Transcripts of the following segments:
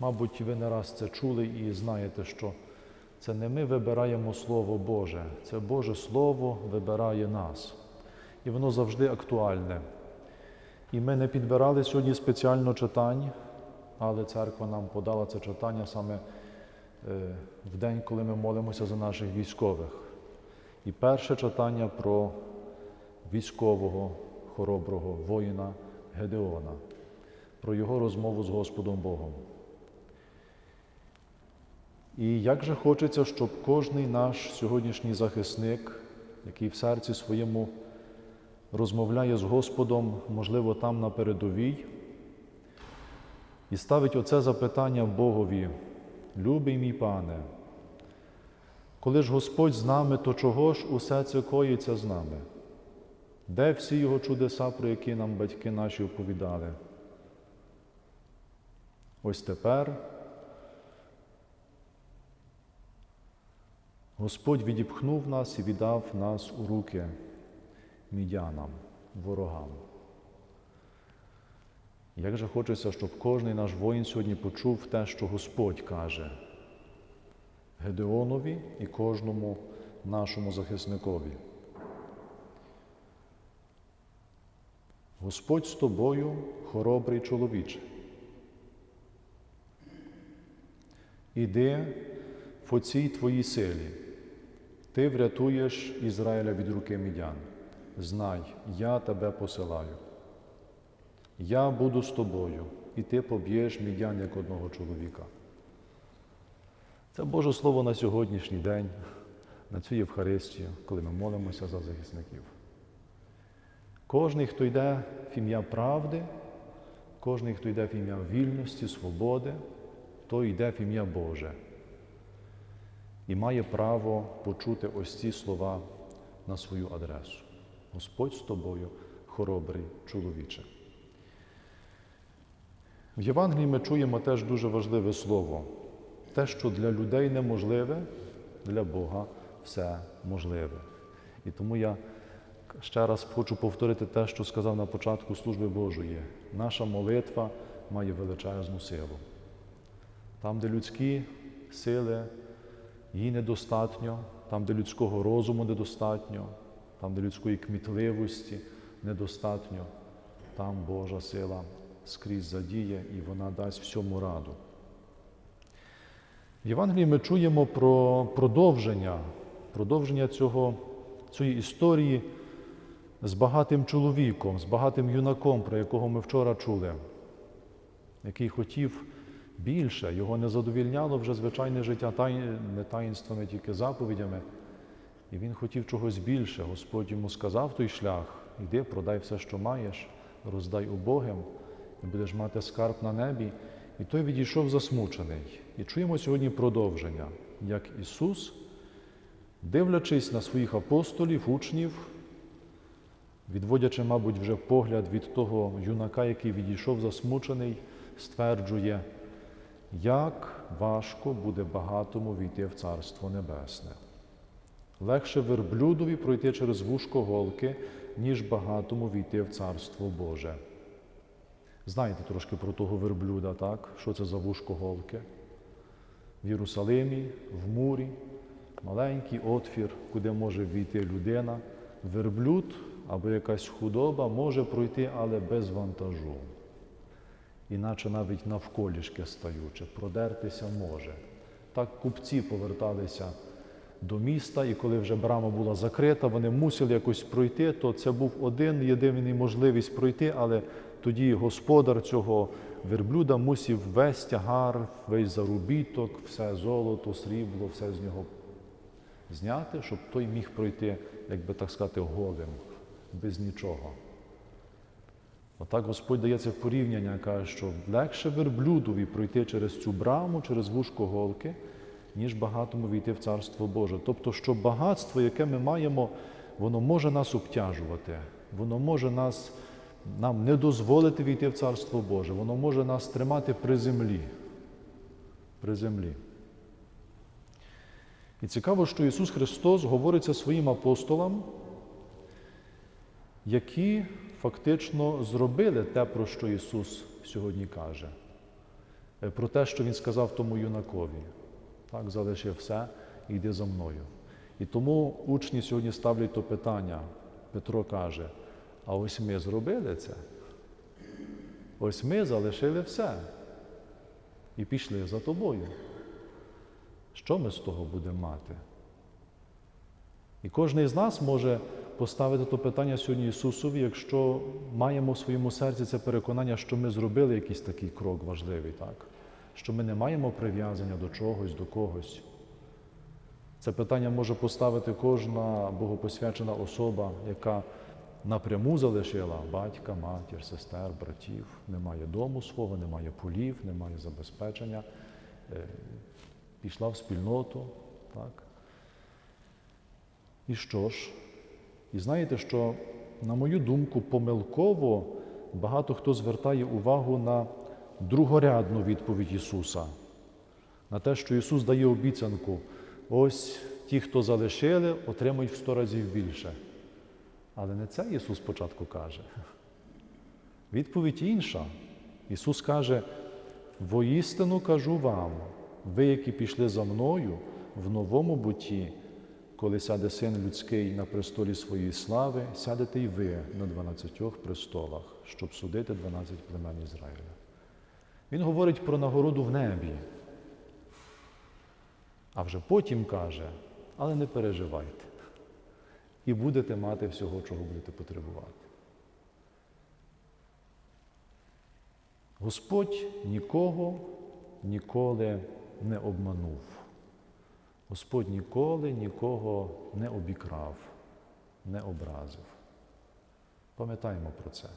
Мабуть, ви не раз це чули і знаєте, що це не ми вибираємо Слово Боже, це Боже Слово вибирає нас. І воно завжди актуальне. І ми не підбирали сьогодні спеціально читань, але церква нам подала це читання саме е, в день, коли ми молимося за наших військових. І перше читання про військового, хороброго воїна Гедеона, про його розмову з Господом Богом. І як же хочеться, щоб кожний наш сьогоднішній захисник, який в серці своєму розмовляє з Господом, можливо, там на передовій, і ставить оце запитання Богові, любий мій пане, коли ж Господь з нами, то чого ж усе це коїться з нами? Де всі його чудеса, про які нам батьки наші оповідали? Ось тепер Господь відіпхнув нас і віддав нас у руки мідянам, ворогам. Як же хочеться, щоб кожен наш воїн сьогодні почув те, що Господь каже Гедеонові і кожному нашому захисникові. Господь з тобою, хоробрий чоловіче. Іди в оцій твоїй силі. Ти врятуєш Ізраїля від руки мідян. Знай, я тебе посилаю. Я буду з тобою, і ти поб'єш мідян як одного чоловіка. Це Боже Слово на сьогоднішній день, на цю Євхаристію, коли ми молимося за захисників. Кожний, хто йде в ім'я правди, кожний, хто йде в ім'я вільності, свободи, той йде в ім'я Боже і має право почути ось ці слова на свою адресу. Господь з тобою, хоробрий чоловіче. В Євангелії ми чуємо теж дуже важливе слово. Те, що для людей неможливе, для Бога все можливе. І тому я ще раз хочу повторити те, що сказав на початку служби Божої. Наша молитва має величезну силу. Там, де людські сили її недостатньо, там, де людського розуму недостатньо, там, де людської кмітливості недостатньо, там Божа сила скрізь задіє і вона дасть всьому раду. В Євангелії ми чуємо про продовження, продовження цього, цієї історії з багатим чоловіком, з багатим юнаком, про якого ми вчора чули, який хотів більше, його не задовільняло вже звичайне життя не таїнствами, тільки заповідями. І він хотів чогось більше. Господь йому сказав той шлях: іди, продай все, що маєш, роздай убогим, і будеш мати скарб на небі. І той відійшов засмучений. І чуємо сьогодні продовження, як Ісус, дивлячись на своїх апостолів, учнів, відводячи, мабуть, вже погляд від того юнака, який відійшов засмучений, стверджує, як важко буде багатому війти в Царство Небесне. Легше верблюдові пройти через вушко голки, ніж багатому війти в Царство Боже. Знаєте трошки про того верблюда, так? Що це за вушко голки? В Єрусалимі, в мурі, маленький отвір, куди може війти людина. Верблюд або якась худоба може пройти, але без вантажу. Іначе навіть навколішки стаючи, продертися може. Так купці поверталися до міста, і коли вже брама була закрита, вони мусили якось пройти, то це був один єдиний можливість пройти, але тоді господар цього верблюда мусив весь тягар, весь заробіток, все золото, срібло, все з нього зняти, щоб той міг пройти, як би так сказати, голим, без нічого. Отак Господь дає це порівняння, каже, що легше верблюдові пройти через цю браму, через вушко голки, ніж багатому війти в Царство Боже. Тобто, що багатство, яке ми маємо, воно може нас обтяжувати, воно може нас, нам не дозволити війти в Царство Боже, воно може нас тримати при землі. При землі. І цікаво, що Ісус Христос говориться своїм апостолам, які фактично зробили те, про що Ісус сьогодні каже. е, про те, що він сказав тому юнакові. Так, залиши все і йди за мною. І тому учні сьогодні ставлять то питання. Петро каже: а ось ми зробили це. Ось ми залишили все і пішли за тобою. Що ми з того будемо мати? І кожен з нас може поставити то питання сьогодні Ісусові, якщо маємо в своєму серці це переконання, що ми зробили якийсь такий крок важливий, так? що ми не маємо прив'язання до чогось, до когось. Це питання може поставити кожна богопосвячена особа, яка напряму залишила батька, матір, сестер, братів, немає дому свого, немає полів, немає забезпечення, е, пішла в спільноту. Так? І що ж? І знаєте, що, на мою думку, помилково багато хто звертає увагу на другорядну відповідь Ісуса, на те, що Ісус дає обіцянку. Ось ті, хто залишили, отримують в сто разів більше. Але не це Ісус спочатку каже. Відповідь інша. Ісус каже: воістину кажу вам, ви, які пішли за мною в новому буті, коли сяде син людський на престолі своєї слави, сядете й ви на дванадцятьох престолах, щоб судити дванадцять племен Ізраїля. Він говорить про нагороду в небі. А вже потім каже, але не переживайте. І будете мати всього, чого будете потребувати. Господь нікого ніколи не обманув. Господь ніколи нікого не обікрав, не образив. Пам'ятаємо про це.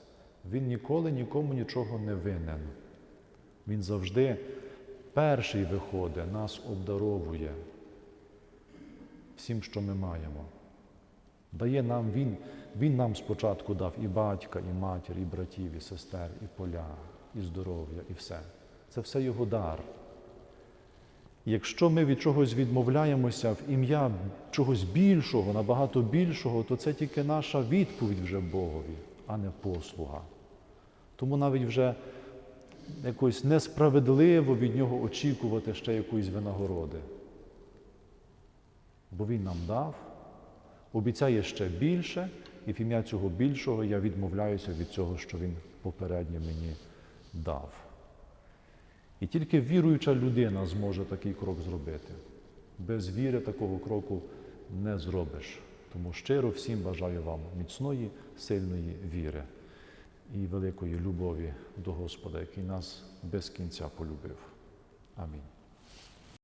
Він ніколи нікому нічого не винен. Він завжди перший виходить, нас обдаровує всім, що ми маємо. Дає нам Він, Він нам спочатку дав і батька, і матір, і братів, і сестер, і поля, і здоров'я, і все. Це все Його дар. Якщо ми від чогось відмовляємося в ім'я чогось більшого, набагато більшого, то це тільки наша відповідь вже Богові, а не послуга. Тому навіть вже якось несправедливо від нього очікувати ще якоїсь винагороди. Бо Він нам дав, обіцяє ще більше, і в ім'я цього більшого я відмовляюся від цього, що Він попередньо мені дав. І тільки віруюча людина зможе такий крок зробити. Без віри такого кроку не зробиш. Тому щиро всім бажаю вам міцної, сильної віри і великої любові до Господа, який нас без кінця полюбив. Амінь.